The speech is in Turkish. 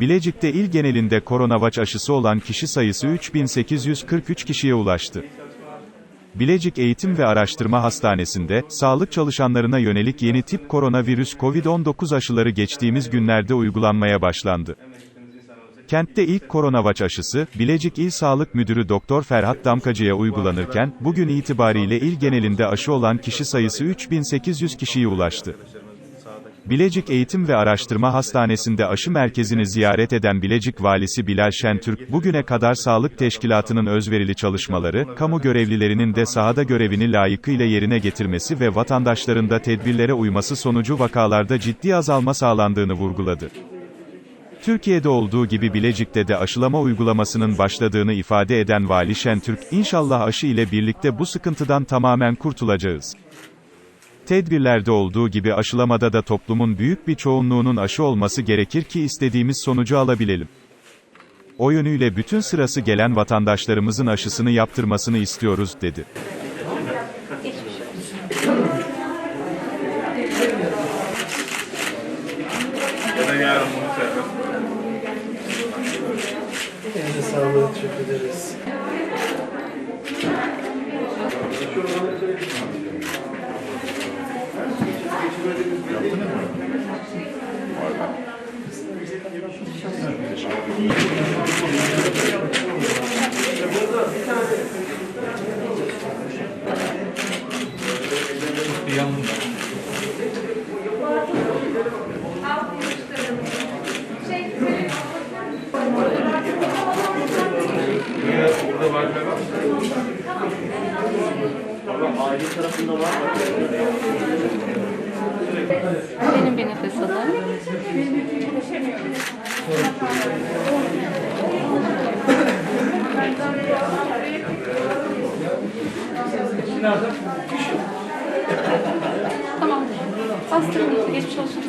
Bilecik'te il genelinde koronavaç aşısı olan kişi sayısı 3843 kişiye ulaştı. Bilecik Eğitim ve Araştırma Hastanesi'nde, sağlık çalışanlarına yönelik yeni tip koronavirüs COVID-19 aşıları geçtiğimiz günlerde uygulanmaya başlandı. Kentte ilk koronavaç aşısı, Bilecik İl Sağlık Müdürü Doktor Ferhat Damkacı'ya uygulanırken, bugün itibariyle il genelinde aşı olan kişi sayısı 3800 kişiye ulaştı. Bilecik Eğitim ve Araştırma Hastanesi'nde aşı merkezini ziyaret eden Bilecik Valisi Bilal Şentürk, bugüne kadar sağlık teşkilatının özverili çalışmaları, kamu görevlilerinin de sahada görevini layıkıyla yerine getirmesi ve vatandaşların da tedbirlere uyması sonucu vakalarda ciddi azalma sağlandığını vurguladı. Türkiye'de olduğu gibi Bilecik'te de aşılama uygulamasının başladığını ifade eden Vali Şentürk, inşallah aşı ile birlikte bu sıkıntıdan tamamen kurtulacağız. Tedbirlerde olduğu gibi aşılamada da toplumun büyük bir çoğunluğunun aşı olması gerekir ki istediğimiz sonucu alabilelim. O yönüyle bütün sırası gelen vatandaşlarımızın aşısını yaptırmasını istiyoruz, dedi. Elinize sağlık, ederiz. Benim bir nefes alın. Tamam. Bastırın. Geçmiş olsun.